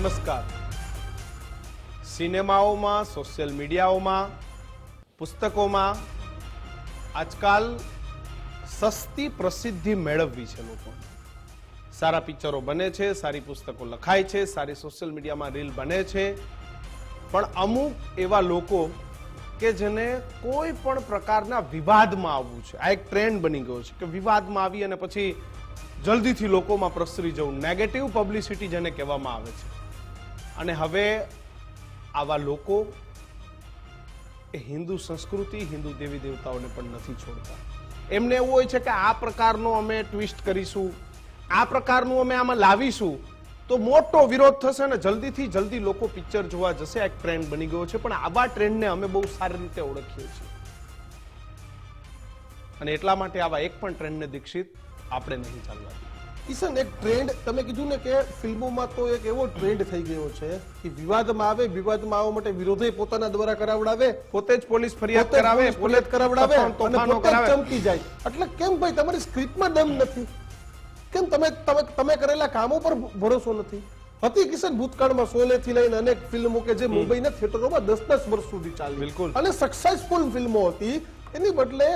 નમસ્કાર. સિનેમાઓમાં, સોશિયલ મીડિયાઓમાં, પુસ્તકોમાં આજકાલ સસ્તી પ્રસિદ્ધિ મેળવવી છે લોકો. સારા પિક્ચરો બને છે, સારી પુસ્તકો લખાય છે, સારી સોશિયલ મીડિયામાં રીલ બને છે. પણ અમુક એવા લોકો કે જેને કોઈ પણ પ્રકારના વિવાદમાં આવવું છે. આ એક ટ્રેન્ડ બની ગયો છે કે વિવાદમાં આવી અને પછી જલ્દીથી લોકોમાં પ્રસરી જવું. નેગેટિવ પબ્લિસિટી જેને કહેવામાં આવે છે. અને હવે આવા લોકો એ હિન્દુ સંસ્કૃતિ, હિન્દુ દેવી દેવતાઓને પણ નથી છોડતા એમને એવું હોય છે કે આ પ્રકારનો અમે ટ્વિસ્ટ કરીશું, આ પ્રકારનું અમે આમાં લાવીશું, તો મોટો વિરોધ થશે ને જલ્દીથી જલ્દી લોકો પિક્ચર જોવા જશે એક ટ્રેન્ડ બની ગયો છે, પણ આવા ટ્રેન્ડને અમે બહુ સારી રીતે ઓળખીએ છીએ અને એટલા માટે આવા એક પણ ટ્રેન્ડને દીક્ષિત આપણે નહીં ચાલવા. કિશન એક ટ્રેન્ડ તમે કીધું ને કે ફિલ્મોમાં તો એક એવો ટ્રેન્ડ થઈ ગયો છે કે વિવાદમાં આવે વિવાદમાં આવવા માટે વિરોધે પોતાના દ્વારા કરાવડાવે પોતે જ પોલીસ ફરિયાદ કરાવે પોલીસ કરાવડાવે અને પોતે ચમકી જાય. એટલે કેમ ભાઈ તમારી સ્ક્રિપ્ટમાં દમ નથી? કેમ તમે તમે તમે કરેલા કામો પર ભરોસો નથી? હતી કિશન ભૂતકાળમાં સોલે થી લઈને અનેક ફિલ્મો કે જે મુંબઈના થિયેટરોમાં દસ દસ વર્ષ સુધી ચાલી. બિલકુલ. અને સક્સેસફુલ ફિલ્મો હતી. એની બદલે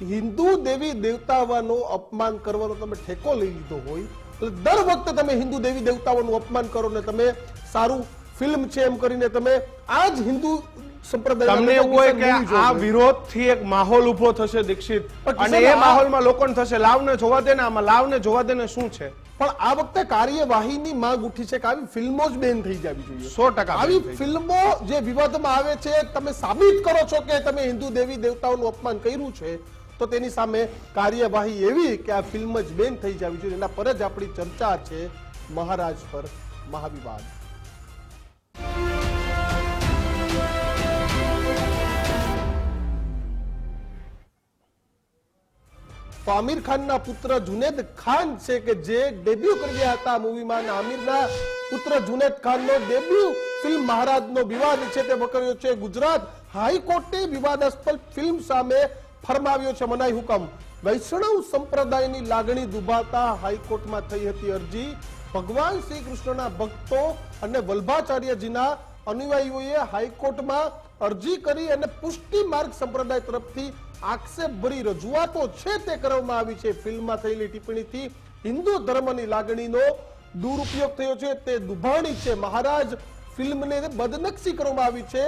હિન્દુ દેવી દેવતાઓનો અપમાન કરવાનો તમે ઠેકો લઈ લીધો હોય એટલે દર વખતે તમે હિન્દુ દેવી દેવતાઓનું અપમાન કરો ને તમે સારું ફિલ્મ છે એમ કરીને તમે આ જ હિન્દુ સંપ્રદાય તમને એવું હોય કે આ વિરોધથી એક માહોલ ઊભો થશે દીક્ષિત. અને એ માહોલમાં લોકોને થશે. લાવને જોવા દે ને આમાં લાવને જોવા દે ને શું છે? પણ આ વખતે કાર્યવાહીની માંગ ઉઠી છે કે આવી ફિલ્મો જ બેન થઈ જવી જોઈએ. સો ટકા આવી ફિલ્મો જે વિવાદમાં આવે છે તમે સાબિત કરો છો કે તમે હિન્દુ દેવી દેવતાઓનું અપમાન કર્યું છે તો તેની સામે કાર્યવાહી એવી કે આ ફિલ્મ જ બેન થઈ જવી જોઈએ. એના પર જ આપણી ચર્ચા છે મહારાજ પર મહાવિવાદ. આમિર ખાનના પુત્ર જુનેદ ખાન છે કે જે ડેબ્યુ કરી રહ્યા હતા મૂવીમાં આમિરના પુત્ર જુનેદ ખાનનો ડેબ્યુ ફિલ્મ મહારાજનો વિવાદ છે. તે વકર્યો છે ગુજરાત હાઈકોર્ટે વિવાદાસ્પદ ફિલ્મ સામે ફરમાવ્યો છે મનાઈ હુકમ. વૈષ્ણવ સંપ્રદાયની લાગણી દુભાતા હાઈકોર્ટમાં થઈ હતી અરજી. ભગવાન શ્રી કૃષ્ણના ભક્તો અને વલ્ભાચાર્યજીના અનુયાયીઓએ હાઈકોર્ટમાં અરજી કરી અને પુષ્ટિ માર્ગ સંપ્રદાય તરફથી આક્ષેપભરી રજૂઆતો છે તે કરવામાં આવી છે. ફિલ્મમાં થયેલી ટિપ્પણીથી હિન્દુ ધર્મની લાગણીનો દુરુપયોગ થયો છે. તે દુભાણી છે. મહારાજ ફિલ્મને બદનક્ષી કરવામાં આવી છે.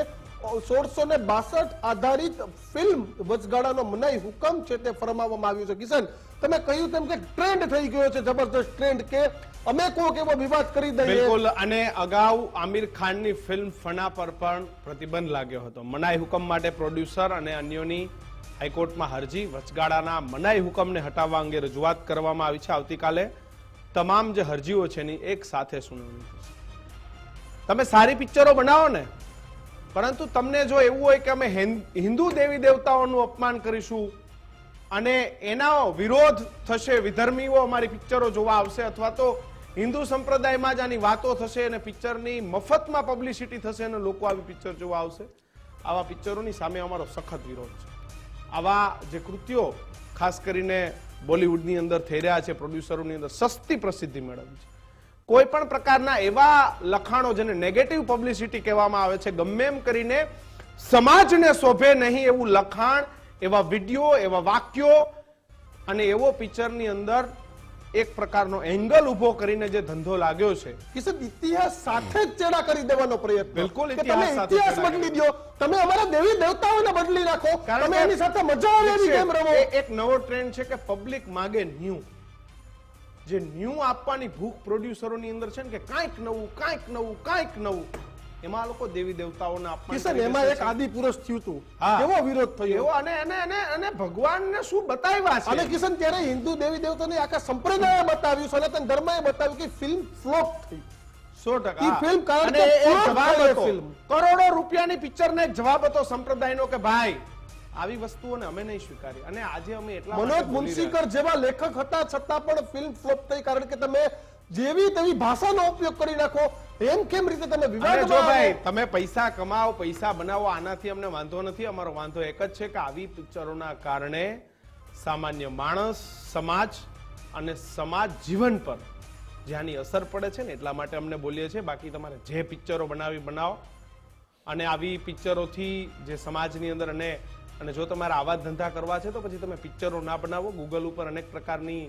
સોળસો ને બાસઠ આધારિત ફિલ્મ વચગાળાનો મનાઈ હુકમ છે તે ફરમાવવામાં આવ્યું છે. કિશન, તમે કહ્યું તેમ કે ટ્રેન્ડ થઈ ગયો છે, જબરદસ્ત ટ્રેન્ડ કે અમે કોક એવો વિવાદ કરી દઈએ. બિલકુલ, અને અગાઉ આમિર ખાનની ફિલ્મ ફના પર પણ પ્રતિબંધ લાગ્યો હતો. મનાઈ હુકમ માટે પ્રોડ્યુસર અને અન્યોની હાઈકોર્ટમાં હરજી વચગાળાના મનાઈ હુકમને હટાવવા અંગે રજૂઆત કરવામાં આવી છે. આવતીકાલે તમામ જે હરજીઓ છે એની એક સાથે સુનાવણી તમે સારી પિક્ચરો બનાવો ને. પરંતુ તમને જો એવું હોય કે અમે હિન્દ- દેવી દેવતાઓનું અપમાન કરીશું અને એના વિરોધ થશે, વિધર્મીઓ અમારી પિક્ચરો જોવા આવશે અથવા તો હિન્દુ સંપ્રદાયમાં જ આની વાતો થશે અને પિક્ચરની મફતમાં પબ્લિસિટી થશે અને લોકો આવી પિક્ચર જોવા આવશે, આવા પિક્ચરોની સામે અમારો સખત વિરોધ છે. આવા જે કૃત્યો ખાસ કરીને બોલિવૂડની અંદર થઈ રહ્યા છે, પ્રોડ્યુસરોની અંદર સસ્તી પ્રસિદ્ધિ મેળવી છે. કોઈ પણ પ્રકારના એવા લખાણો જેને નેગેટિવ પબ્લિસિટી કહેવામાં આવે છે ગમે એમ કરીને સમાજને શોભે નહીં એવું લખાણ એવા વીડિયો એવા વાક્યો અને એવો પિક્ચરની અંદર એક પ્રકારનો એંગલ ઊભો કરીને જે ધંધો લાગ્યો છે. કિશન ઇતિહાસ સાથે જ ચેડા કરી દેવાનો પ્રયત્ન. બિલકુલ ઇતિહાસ સાથે ઇતિહાસ બદલી દો. તમે અમારા દેવી દેવતાઓને બદલી નાખો. તમે એની સાથે મજા આવે એવી ગેમ રમો. એક નવો ટ્રેન્ડ છે કે પબ્લિક માગે ન્યૂ. જે ન્યૂ આપવાની ભૂખ પ્રોડ્યુસરોની અંદર છે ને કે કાંઈક નવું કાંઈક નવું કાંઈક નવું એમાં લોકો દેવી દેવતાઓને અપમાન એમાં એક આદિ પુરુષ થયું હતું એવો વિરોધ થયો? એવો અને અને અને અને ભગવાનને શું બતાવ્યા અને કિશન ત્યારે હિન્દુ દેવી દેવતાને આખા સંપ્રદાય બતાવ્યું સનાતન ધર્મએ બતાવ્યું કે ફિલ્મ ફ્લોપ થઈ. સો ટકા. ફિલ્મ કારણ કે. કરોડો રૂપિયાની પિક્ચરને એક જવાબ હતો સંપ્રદાયનો કે ભાઈ આવી વસ્તુઓને અમે નહીં સ્વીકારી અને આજે અમે એટલા મનોજ મુનશીકર જેવા લેખક હતા છતાં પણ ફિલ્મ ફ્લોપ થઈ કારણ કે તમે જેવી તેવી ભાષાનો ઉપયોગ કરી નાખો એમ કેમ રીતે તમે વિવાદમાં ભાઈ તમે પૈસા કમાઓ પૈસા બનાવો આનાથી અમને વાંધો નથી અમારો વાંધો એક જ છે કે આવી પિક્ચરોના કારણે સામાન્ય માણસ સમાજ અને સમાજ જીવન પર જ્યાંની અસર પડે છે ને એટલા માટે અમને બોલીએ છીએ. બાકી તમારે જે પિક્ચરો બનાવી બનાવો. અને આવી પિક્ચરોથી જે સમાજની અંદર અને અને જો તમારે આવા ધંધા કરવા છે, તો પછી તમે પિક્ચરો ના બનાવો. ગૂગલ ઉપર અનેક પ્રકારની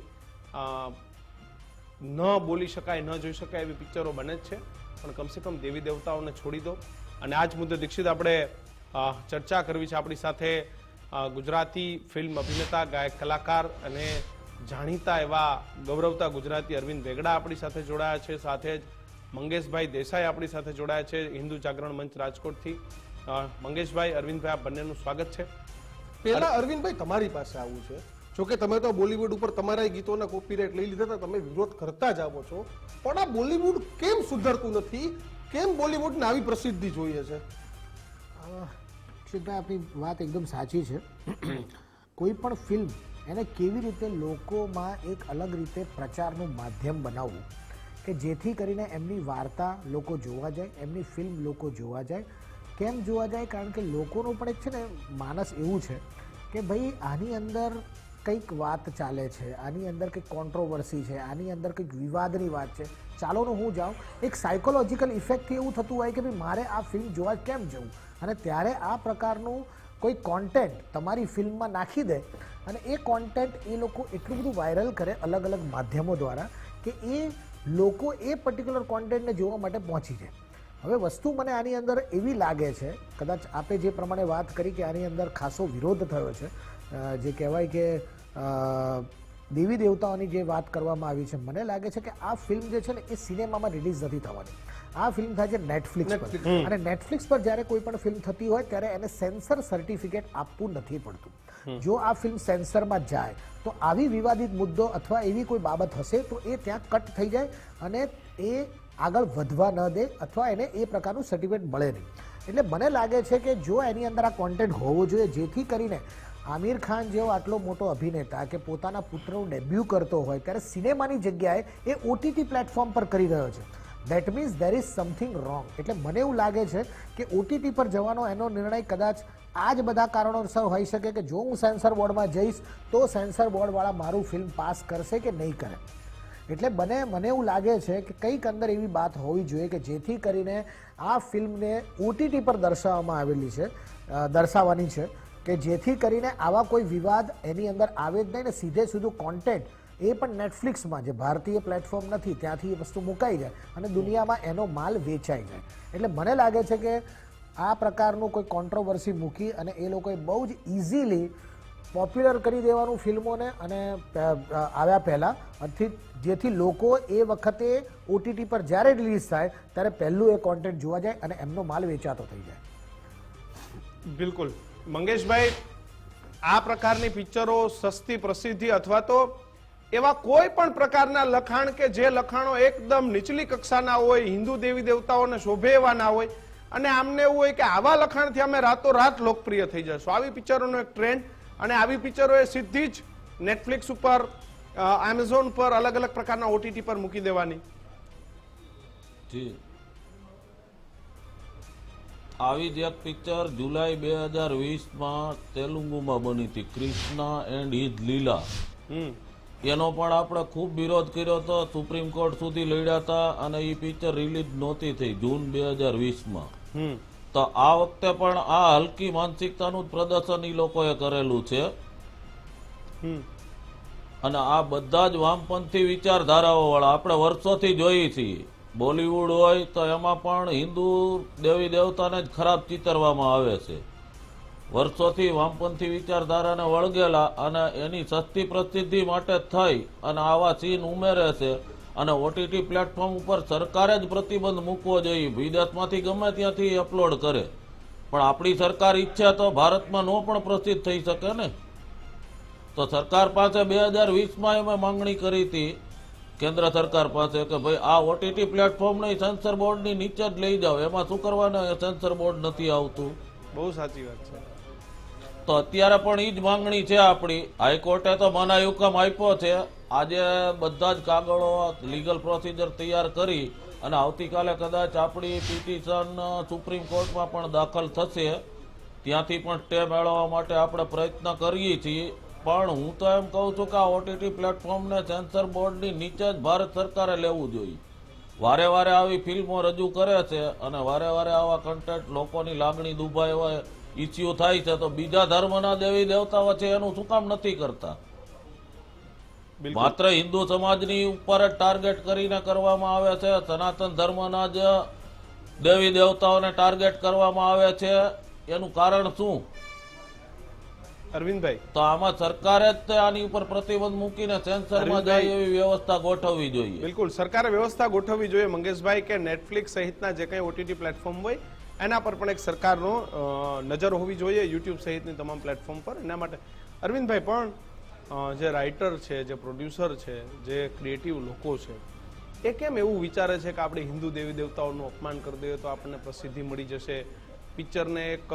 ન બોલી શકાય, ન જોઈ શકાય એવી પિક્ચરો બને જ છે. પણ કમસે કમ દેવી દેવતાઓને છોડી દો. અને આ જ મુદ્દે દીક્ષિત આપણે ચર્ચા કરવી છે આપણી સાથે ગુજરાતી ફિલ્મ અભિનેતા, ગાયક, કલાકાર અને જાણીતા એવા ગૌરવતા ગુજરાતી અરવિંદ વેગડા આપણી સાથે જોડાયા છે. સાથે જ મંગેશભાઈ દેસાઈ આપણી સાથે જોડાયા છે, હિન્દુ જાગરણ મંચ રાજકોટથી. મંગેશભાઈ અરવિંદભાઈ આપ બંનેનું સ્વાગત છે. પહેલા અરવિંદભાઈ તમારી પાસે આવું છે. જોકે તમે તો બોલીવુડ ઉપર તમારા ગીતોના કોપીરાઇટ લઈ લીધા હતા તમે વિરોધ કરતા જ આવો છો. પણ આ બોલીવુડ કેમ સુધરતું નથી? કેમ બોલીવુડને આવી પ્રસિદ્ધિ જોઈએ છે? અક્ષિતભાઈ આપણી વાત એકદમ સાચી છે. કોઈ પણ ફિલ્મ એને કેવી રીતે લોકોમાં એક અલગ રીતે પ્રચારનું માધ્યમ બનાવવું? કે જેથી કરીને એમની વાર્તા લોકો જોવા જાય એમની ફિલ્મ લોકો જોવા જાય કેમ જોવા જાય? કારણ કે લોકોનું પણ એક છે ને માનસ એવું છે કે ભાઈ, આની અંદર કંઈક વાત ચાલે છે, આની અંદર કંઈક કોન્ટ્રોવર્સી છે, આની અંદર કંઈક વિવાદની વાત છે. ચાલો હું જાઉં. એક સાયકોલોજીકલ ઇફેક્ટથી એવું થતું હોય કે ભાઈ, મારે આ ફિલ્મ જોવા કેમ જવું? અને ત્યારે આ પ્રકારનું કોઈ કોન્ટેન્ટ તમારી ફિલ્મમાં નાખી દે અને એ કોન્ટેન્ટ એ લોકો એટલું બધું વાયરલ કરે અલગ અલગ માધ્યમો દ્વારા કે એ લોકો એ પર્ટિક્યુલર કોન્ટેન્ટને જોવા માટે પહોંચી જાય. હવે વસ્તુ મને આની અંદર એવી લાગે છે કદાચ આપે જે પ્રમાણે વાત કરી કે આની અંદર ખાસો વિરોધ થયો છે જે કહેવાય કે દેવી દેવતાઓની જે વાત કરવામાં આવી છે મને લાગે છે કે આ ફિલ્મ જે છે ને એ સિનેમામાં રિલીઝ નથી થવાની. આ ફિલ્મ થાય છે નેટફ્લિક્સ પર. અને નેટફ્લિક્સ પર જ્યારે કોઈ પણ ફિલ્મ થતી હોય ત્યારે એને સેન્સર સર્ટિફિકેટ આપવું નથી પડતું. જો આ ફિલ્મ સેન્સરમાં જાય તો આવી વિવાદિત મુદ્દો અથવા એવી કોઈ બાબત હશે તો એ ત્યાં કટ થઈ જાય અને એ આગળ વધવા ન દે અથવા એને એ પ્રકારનું સર્ટિફિકેટ મળે નહીં. એટલે મને લાગે છે કે જો એની અંદર આ કોન્ટેન્ટ હોવો જોઈએ, જેથી કરીને આમિર ખાન જેવો આટલો મોટો અભિનેતા કે પોતાના પુત્રનું ડેબ્યુ કરતો હોય, ત્યારે સિનેમાની જગ્યાએ એ ઓટીટી પ્લેટફોર્મ પર કરી રહ્યો છે. That means there is something wrong એટલે મને એવું લાગે છે કે ઓટીટી પર જવાનો એનો નિર્ણય કદાચ આ જ બધા કારણોસર હોઈ શકે કે જો હું સેન્સર બોર્ડમાં જઈશ, તો સેન્સર બોર્ડવાળા મારું ફિલ્મ પાસ કરશે કે નહીં કરે. એટલે બને મને એવું લાગે છે કે કંઈક અંદર એવી વાત હોવી જોઈએ કે જેથી કરીને આ ફિલ્મને ઓટીટી પર દર્શાવવામાં આવેલી છે દર્શાવવાની છે કે જેથી કરીને આવા કોઈ વિવાદ એની અંદર આવે જ નહીં ને સીધે સીધું કોન્ટેન્ટ એ પણ નેટફ્લિક્સમાં જે ભારતીય પ્લેટફોર્મ નથી, ત્યાંથી એ વસ્તુ મુકાઈ જાય અને દુનિયામાં એનો માલ વેચાઈ જાય. એટલે મને લાગે છે કે આ પ્રકારનું કોઈ કોન્ટ્રોવર્સી મૂકી અને એ લોકોએ બહુ જ ઇઝીલી પોપ્યુલર કરી દેવાનું ફિલ્મોને અને આવ્યા પહેલાં. અથી જેથી લોકો એ વખતે ઓટીટી પર જ્યારે રિલીઝ થાય, ત્યારે પહેલું એ કોન્ટેન્ટ જોવા જાય અને એમનો માલ વેચાતો થઈ જાય. બિલકુલ. મંગેશભાઈ, આ પ્રકારની પિક્ચરો સસ્તી, પ્રસિદ્ધિ અથવા તો એવા કોઈ પણ પ્રકારના લખાણ કે જે લખાણો એકદમ નીચલી કક્ષાના હોય, હિન્દુ દેવી દેવતાઓને શોભે એવા ના હોય, અને આમને એવું હોય કે આવા લખાણથી અમે રાતોરાત લોકપ્રિય થઈ જશું આવી પિક્ચરોનો એક ટ્રેન્ડ અને આવી પિક્ચરો એ સીધી જ નેટફ્લિક્સ ઉપર એમેઝોન પર અલગ અલગ પ્રકારના ઓટીટી પર મૂકી દેવાની. જી. આવી જ એક પિક્ચર જુલાઈ બે હજાર વીસમાં તેલુગુમાં બની હતી. ક્રિષ્ના એન્ડ હિઝ લીલા. હમ. એનો પણ આપણે ખૂબ વિરોધ કર્યો હતો સુપ્રીમ કોર્ટ સુધી લડ્યા હતા અને એ પિક્ચર રિલીઝ નહોતી થઈ જૂન બે હજાર વીસમાં. હમ. તો આ વખતે પણ આ હલકી માનસિકતાનું જ પ્રદર્શન એ લોકોએ કરેલું છે. અને આ બધા જ વામપંથી વિચારધારાઓ વાળા આપણે વર્ષોથી જોઈએ છીએ. બોલિવૂડ હોય તો એમાં પણ હિન્દુ દેવી દેવતાને જ ખરાબ ચિતરવામાં આવે છે. વર્ષોથી વામપંથી વિચારધારાને વળગેલા અને એની સસ્તી પ્રસિદ્ધિ માટે થઈ અને આવા સીન ઉમેરે છે. અને ઓટીટી પ્લેટફોર્મ ઉપર સરકારે જ પ્રતિબંધ મૂકવો જોઈએ. વિદેશમાંથી ગમે ત્યાંથી અપલોડ કરે. પણ આપણી સરકાર ઈચ્છે તો ભારતમાં નો પણ પ્રસિદ્ધ થઈ શકે ને. તો સરકાર પાસે બે હજાર વીસમાં અમે માંગણી કરી હતી કેન્દ્ર સરકાર પાસે કે ભાઈ આ ઓટીટી પ્લેટફોર્મને સેન્સર બોર્ડની નીચે જ લઈ જાઓ. એમાં શું કરવાના? સેન્સર બોર્ડ નથી આવતું. બહુ સાચી વાત છે. તો અત્યારે પણ એ જ માંગણી છે આપણી. હાઈકોર્ટે તો મનાઈ હુકમ આપ્યો છે. આજે બધા જ કાગળો લીગલ પ્રોસિજર તૈયાર કરી અને આવતીકાલે કદાચ આપણી પિટિશન સુપ્રીમ કોર્ટમાં પણ દાખલ થશે. ત્યાંથી પણ સ્ટે મેળવવા માટે આપણે પ્રયત્ન કરીએ છીએ. પણ હું તો એમ કહું છું કે આ ઓટીટી પ્લેટફોર્મને સેન્સર બોર્ડની નીચે જ ભારત સરકારે લેવું જોઈએ. વારે વારે આવી ફિલ્મો રજૂ કરે છે અને વારે વારે આવા કન્ટેન્ટ લોકોની લાગણી દુભાય હોય ઇસ્યુ થાય છે તો બીજા ધર્મના દેવી દેવતાઓ છે એનું શું કામ નથી કરતા? માત્ર હિન્દુ સમાજની ઉપર જ ટાર્ગેટ કરીને કરવામાં આવે છે. સનાતન ધર્મના જ દેવી દેવતાઓને ટાર્ગેટ કરવામાં આવે છે. એનું કારણ શું? અરવિંદભાઈ. તો આમાં સરકારે જ આની ઉપર પ્રતિબંધ મૂકીને સેન્સરમાં જાય એવી વ્યવસ્થા ગોઠવવી જોઈએ. બિલકુલ. સરકારે વ્યવસ્થા ગોઠવવી જોઈએ. મંગેશભાઈ કે નેટફ્લિક્સ સહિતના જે કંઈ ઓટીટી પ્લેટફોર્મ હોય એના પર પણ એક સરકારનો નજર હોવી જોઈએ. યુટ્યુબ સહિતની તમામ પ્લેટફોર્મ પર. એના માટે અરવિંદભાઈ પણ જે રાઇટર છે જે પ્રોડ્યુસર છે જે ક્રિએટિવ લોકો છે એ કેમ એવું વિચારે છે કે આપણે હિન્દુ દેવી દેવતાઓનું અપમાન કરી દઈએ તો આપણને પ્રસિદ્ધિ મળી જશે? પિક્ચરને એક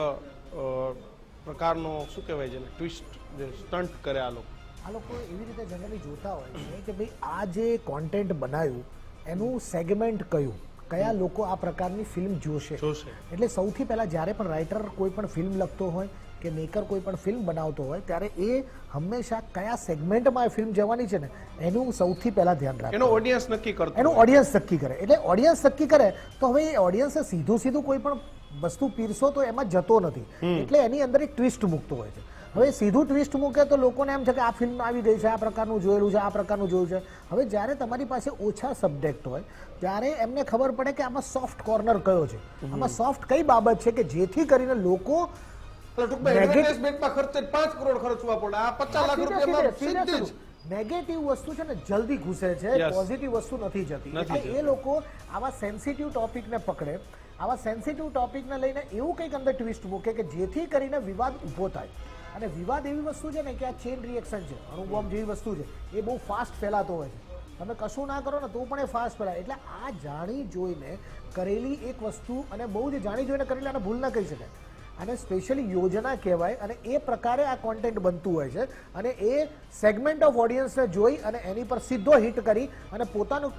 પ્રકારનો શું કહેવાય છે ટ્વિસ્ટ જે સ્ટન્ટ કરે આ લોકો. આ લોકો એવી રીતે જનરલી જોતા હોય છે કે ભાઈ આ જે કોન્ટેન્ટ બનાવ્યું એનું સેગમેન્ટ કયું? કયા લોકો આ પ્રકારની ફિલ્મ જોશે? જોશે. એટલે સૌથી પહેલા જ્યારે પણ રાઇટર કોઈ પણ ફિલ્મ લખતો હોય કે મેકર કોઈ પણ ફિલ્મ બનાવતો હોય ત્યારે એ હંમેશા કયા સેગમેન્ટમાં એ ફિલ્મ જવાની છે ને એનું સૌથી પહેલાં ધ્યાન રાખે એનો ઓડિયન્સ નક્કી કરતો એનું ઓડિયન્સ નક્કી કરે. એટલે ઓડિયન્સ નક્કી કરે તો હવે એ ઓડિયન્સે સીધું સીધું કોઈ પણ વસ્તુ પીરસો તો એમાં જતો નથી. એટલે એની અંદર એક ટ્વિસ્ટ મૂકતો હોય છે. હવે સીધું ટ્વિસ્ટ મૂકે તો લોકોને એમ છે કે આ ફિલ્મ આવી ગઈ છે આ પ્રકારનું જોયેલું છે આ પ્રકારનું જોયું છે. હવે જ્યારે તમારી પાસે ઓછા સબ્જેક્ટ હોય ત્યારે એમને ખબર પડે કે આમાં સોફ્ટ કોર્નર કયો છે. આમાં સોફ્ટ કઈ બાબત છે કે જેથી કરીને લોકો ટૂંકમાં ખર્ચે પાંચ કરોડ ખર્ચવા પડે. આ પચાસ લાખ રૂપિયામાં સીધી જ. નેગેટિવ વસ્તુ છે ને જલ્દી ઘૂસે છે પોઝિટિવ વસ્તુ નથી જતી. એટલે એ લોકો આવા સેન્સિટિવ ટોપિકને પકડે. આવા સેન્સિટિવ ટોપિકને લઈને એવું કંઈક અંદર ટ્વિસ્ટ મૂકે કે જેથી કરીને વિવાદ ઊભો થાય. અને વિવાદ એવી વસ્તુ છે ને કે આ ચેન રિએક્શન છે અણુબોમ્બ જેવી વસ્તુ છે એ બહુ ફાસ્ટ ફેલાતો હોય છે. તમે કશું ના કરો ને તો પણ એ ફાસ્ટ ફેલાય. એટલે આ જાણી જોઈને કરેલી એક વસ્તુ અને બહુ જ જાણી જોઈને કરેલી અને ભૂલ ના કહી શકાય. અને સ્પેશિયલી યોજના કહેવાય અને એ પ્રકારે આ કોન્ટેન્ટ બનતું હોય છે. અને એ સેગમેન્ટ ઓફ ઓડિયન્સને જોઈ અને એની પર સીધો હિટ કરી અને પોતાનું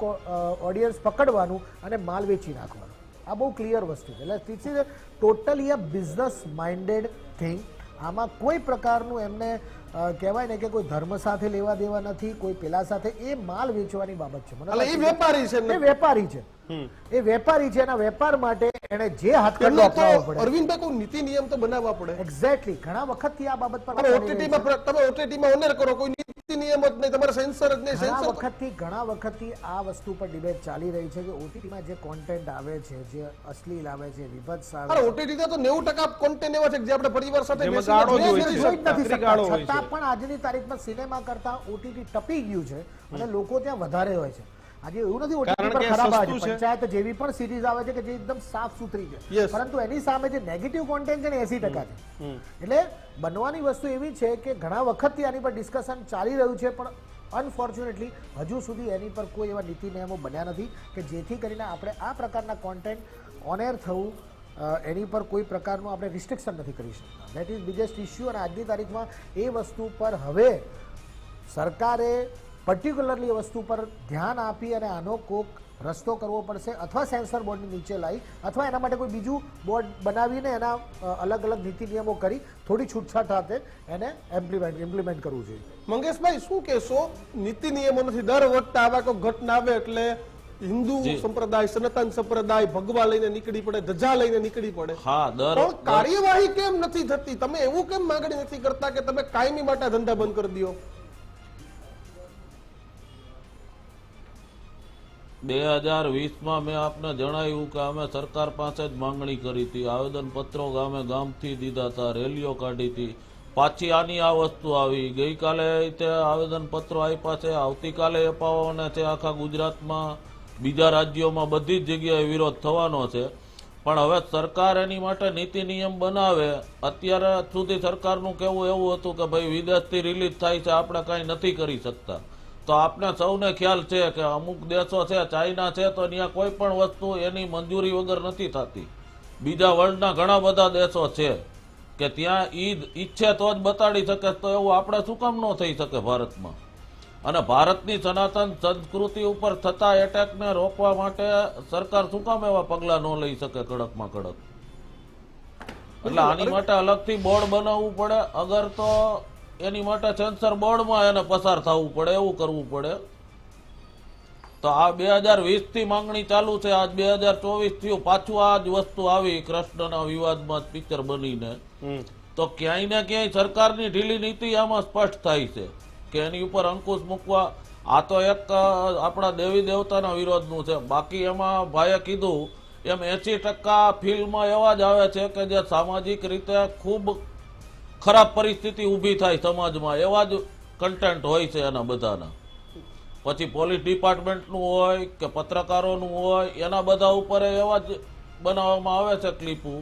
ઓડિયન્સ પકડવાનું અને માલ વેચી નાખવાનું. આ બહુ ક્લિયર વસ્તુ છે. એટલે it's is totally a business minded thing આમાં કોઈ પ્રકારનું એમને કહેવાય ને કે કોઈ ધર્મ સાથે લેવા દેવા નથી કોઈ પેલા સાથે એ માલ વેચવાની બાબત છે. મને એ વેપારી છે ને એ વેપારી છે. એ વેપારી છે એના વેપાર માટે એને જે હાથકંડો અપનાવવો પડે. અરવિંદભાઈ કોઈ નીતિ નિયમ તો બનાવવા પડે. એક્ઝેક્ટલી ઘણા વખતથી આ બાબત પર તમે ઓટીટી માં. ઓનર કરો કોઈ નિયમ જ નહીં તમારે સેન્સર જ નહીં સેન્સર વખતથી ઘણા વખતથી આ વસ્તુ પર ડિબેટ ચાલી રહી છે કે ઓટીટીમાં જે કોન્ટેન્ટ આવે છે જે અશ્લીલ આવે છે વિભત્સ આવે છે ઓટીટી તો નેવું ટકા કોન્ટેન્ટ એવા છે જે આપણે પરિવાર સાથે. છતાં પણ આજની તારીખમાં સિનેમા કરતા ઓટીટી ટપી ગયું છે અને લોકો ત્યાં વધારે હોય છે. આજે એવું નથી ઓટીટી પર ખરાબ આવે છે. પંચાયત જેવી પણ સિરીઝ આવે છે કે જે એકદમ સાફ સુથરી છે. પરંતુ એની સામે જે નેગેટિવ કોન્ટેન્ટ છે ને એસી ટકા છે. એટલે બનવાની વસ્તુ એવી છે કે ઘણા વખતથી આની પર ડિસ્કશન ચાલી રહ્યું છે પણ અનફોર્ચ્યુનેટલી હજુ સુધી એની પર કોઈ એવા નીતિ નિયમો બન્યા નથી કે જેથી કરીને આપણે આ પ્રકારના કોન્ટેન્ટ ઓનેર થવું એની પર કોઈ પ્રકારનું આપણે રિસ્ટ્રિક્શન નથી કરી શકતા. દેટ ઇઝ બિગેસ્ટ ઇસ્યુ અને આજની તારીખમાં એ વસ્તુ પર હવે સરકારે પર્ટિક્યુલરલી એ વસ્તુ પર ધ્યાન આપી અને આનો કોક રસ્તો કરવો પડશે અથવા સેન્સર બોર્ડની નીચે લાવી અથવા એના માટે કોઈ બીજું બોર્ડ બનાવીને એના અલગ અલગ નીતિ નિયમો કરી થોડી છૂટછાટ સાથે એને ઇમ્પ્લિમેન્ટ ઇમ્પ્લિમેન્ટ કરવું જોઈએ. મંગેશભાઈ શું કહેશો? નીતિ નિયમો નથી. દર વખતે આવા કોઈ ઘટના આવે એટલે હિન્દુ સંપ્રદાય સનાતન સંપ્રદાય ભગવા લઈને નીકળી પડે ધજા લઈને નીકળી પડે. હા દર કાર્યવાહી કેમ નથી થતી? તમે એવું કેમ માંગણી નથી કરતા કે તમે કાયમી માટે ધંધા બંધ કરી દો? બે હજાર વીસમાં મેં આપને જણાવ્યું કે અમે સરકાર પાસે જ માંગણી કરી હતી. આવેદનપત્રો ગામે ગામથી દીધા હતા, રેલીઓ કાઢી હતી. પાછી આની આ વસ્તુ આવી. ગઈકાલે તે આવેદનપત્રો આપ્યા છે. આવતીકાલે અપાવવાના છે આખા ગુજરાતમાં, બીજા રાજ્યોમાં બધી જ જગ્યાએ વિરોધ થવાનો છે. પણ હવે સરકાર એની માટે નીતિ નિયમ બનાવે. અત્યારે સુધી સરકારનું કહેવું એવું હતું કે ભાઈ વિદેશથી રિલીઝ થાય છે, આપણે કાંઈ નથી કરી શકતા. તો આપને સૌને ખ્યાલ છે કે અમુક દેશો છે ચાઇના છે તો ત્યાં કોઈ પણ વસ્તુ એની મંજૂરી વગર નથી થતી. બીજા વર્લ્ડના ઘણા બધા દેશો છે કે ત્યાં ઈદ ઈચ્છે તો જ બતાડી શકે તો એવું આપણે શું કામ ન થઈ શકે ભારતમાં? અને ભારતની સનાતન સંસ્કૃતિ ઉપર થતા એટેકને રોકવા માટે સરકાર શું કામ એવા પગલાં ન લઈ શકે કડકમાં કડક? એટલે આની માટે અલગથી બોર્ડ બનાવવું પડે. અગર તો એની માટે સેન્સર બોર્ડમાં એને પસાર થવું પડે એવું કરવું પડે. તો આ બે હજાર વીસથી માંગણી ચાલુ છે આજ બે હજાર ચોવીસ થયું પાછું આ જ વસ્તુ આવી કૃષ્ણના વિવાદમાં પિક્ચર બનીને. તો ક્યાંય ને ક્યાંય સરકારની ઢીલી નીતિ આમાં સ્પષ્ટ થાય છે કે એની ઉપર અંકુશ મૂકવા આ તો એક આપણા દેવી દેવતાના વિરોધનું છે. બાકી એમાં ભાઈએ કીધું એમ એસી ટકા ફિલ્મ એવા જ આવે છે કે જે સામાજિક રીતે ખૂબ ખરાબ પરિસ્થિતિ ઊભી થાય સમાજમાં એવા જ કન્ટેન્ટ હોય છે એના બધાના. પછી પોલીસ ડિપાર્ટમેન્ટનું હોય કે પત્રકારોનું હોય એના બધા ઉપર એવા જ બનાવવામાં આવે છે ક્લિપો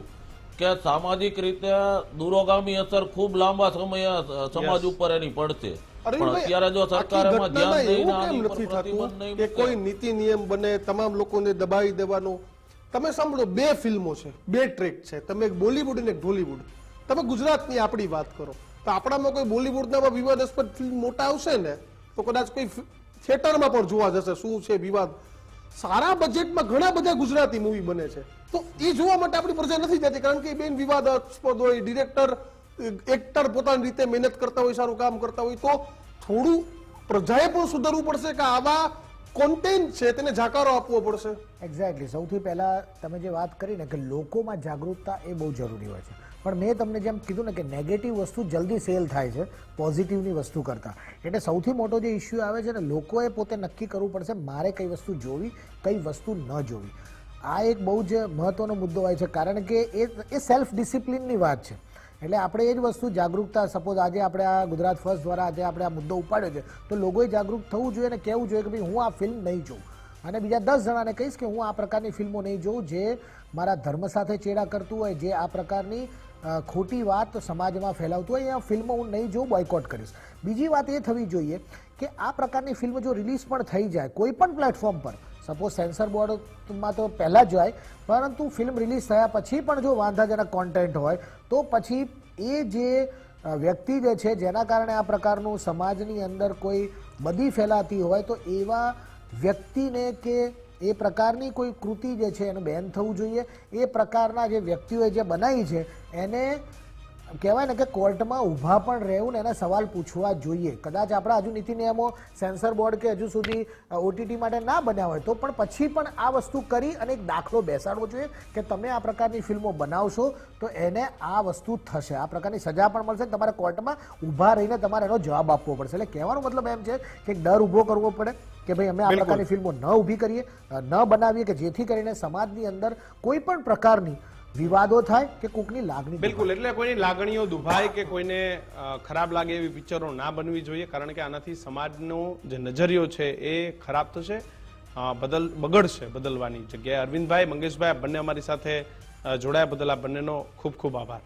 કે સામાજિક રીતે દૂરોગામી અસર ખૂબ લાંબા સમય સમાજ ઉપર એની પડશે. પણ અત્યારે જો સરકાર એમાં ધ્યાન દઈને આની ઉપર પ્રતિબંધ નહીં કે કોઈ નીતિ નિયમ બને તમામ લોકોને દબાવી દેવાનો? તમે સાંભળો બે ફિલ્મો છે બે ટ્રેક છે. તમે એક બોલીવુડ અને એક ઢોલીવુડ. તમે ગુજરાતની આપણી વાત કરો. તો આપણામાં કોઈ બોલીવુડના વિવાદાસ્પદ ફિલ્મ મોટા આવશે ને, તો કદાચ કોઈ થિયેટરમાં પણ જોવા જશે શું છે વિવાદ. સારા બજેટમાં ઘણા બધા ગુજરાતી મૂવી બને છે. તો એ જોવા માટે આપણી પ્રજા નથી જતી, કારણ કે બેન વિવાદાસ્પદ હોય ડિરેક્ટર એક્ટર પોતાની રીતે મહેનત કરતા હોય, સારું કામ કરતા હોય, તો થોડું પ્રજાએ પણ સુધારવું પડશે કે આવા કોન્ટેન્ટ છે તેને જાકારો આપવો પડશે? એક્ઝેક્ટલી સૌથી પહેલાં તમે જે વાત કરી ને કે લોકોમાં જાગૃતતા એ બહુ જરૂરી હોય છે. પણ મેં તમને જેમ કીધું ને કે નેગેટિવ વસ્તુ જલ્દી સેલ થાય છે પોઝિટિવની વસ્તુ કરતાં. એટલે સૌથી મોટો જે ઇસ્યુ આવે છે ને, લોકોએ પોતે નક્કી કરવું પડશે મારે કઈ વસ્તુ જોવી, કઈ વસ્તુ ન જોવી. આ એક બહુ જ મહત્વનો મુદ્દો હોય છે, કારણ કે એ એ સેલ્ફ ડિસિપ્લિનની વાત છે. એટલે આપણે એ જ વસ્તુ જાગૃતતા સપોઝ આજે આપણે આ ગુજરાત ફર્સ્ટ દ્વારા આજે આપણે આ મુદ્દો ઉપાડ્યો છે, તો લોકોએ જાગૃત થવું જોઈએ અને કહેવું જોઈએ કે ભાઈ હું આ ફિલ્મ નહીં જોઉં. અને બીજા દસ જણાને કહીશ કે હું આ પ્રકારની ફિલ્મો નહીં જોઉં, જે મારા ધર્મ સાથે ચેડા કરતું હોય, જે આ પ્રકારની ખોટી વાત સમાજમાં ફેલાવતું હોય, એ ફિલ્મ હું નહીં જોઉં બોયકોટ કરીશ. બીજી વાત એ થવી જોઈએ કે આ પ્રકારની ફિલ્મ જો રિલીઝ પણ થઈ જાય, કોઈ પણ પ્લેટફોર્મ પર. સપોઝ સેન્સર બોર્ડમાં તો પહેલાં જ હોય, પરંતુ ફિલ્મ રિલીઝ થયા પછી પણ જો વાંધાજનક કોન્ટેન્ટ હોય, તો પછી એ જે વ્યક્તિ જે છે, જેના કારણે આ પ્રકારનું સમાજની અંદર કોઈ બદી ફેલાતી હોય, તો એવા વ્યક્તિને કે એ પ્રકારની કોઈ કૃતિ જે છે એનું બેન થવું જોઈએ. એ પ્રકારના જે વ્યક્તિઓએ જે બનાવી છે, એને કહેવાય ને કે કોર્ટમાં ઊભા પણ રહેવું ને એના સવાલ પૂછવા જોઈએ. કદાચ આપણા હજુ નીતિ નિયમો સેન્સર બોર્ડ કે હજુ સુધી ઓટીટી માટે ના બન્યા હોય તો પણ પછી પણ આ વસ્તુ કરી અને એક દાખલો બેસાડવો જોઈએ કે તમે આ પ્રકારની ફિલ્મો બનાવશો તો એને આ વસ્તુ થશે. આ પ્રકારની સજા પણ મળશે તમારે કોર્ટમાં ઊભા રહીને તમારે એનો જવાબ આપવો પડશે. એટલે કહેવાનો મતલબ એમ છે કે ડર ઊભો કરવો પડે. કે ભાઈ અમે આ પ્રકારની ફિલ્મો ન ઊભી કરીએ ન બનાવીએ કે જેથી કરીને સમાજની અંદર કોઈ પણ પ્રકારની વિવાદો થાય કે કોકની લાગણી બિલકુલ એટલે કોઈની લાગણીઓ દુભાય કે કોઈને ખરાબ લાગે એવી પિક્ચરો ના બનવી જોઈએ કારણ કે આનાથી સમાજનો જે નજરિયો છે એ ખરાબ થશે બદલ બગડશે બદલવાની જગ્યાએ. અરવિંદભાઈ મંગેશભાઈ બંને અમારી સાથે જોડાયા બદલ આ બંનેનો ખૂબ ખૂબ આભાર.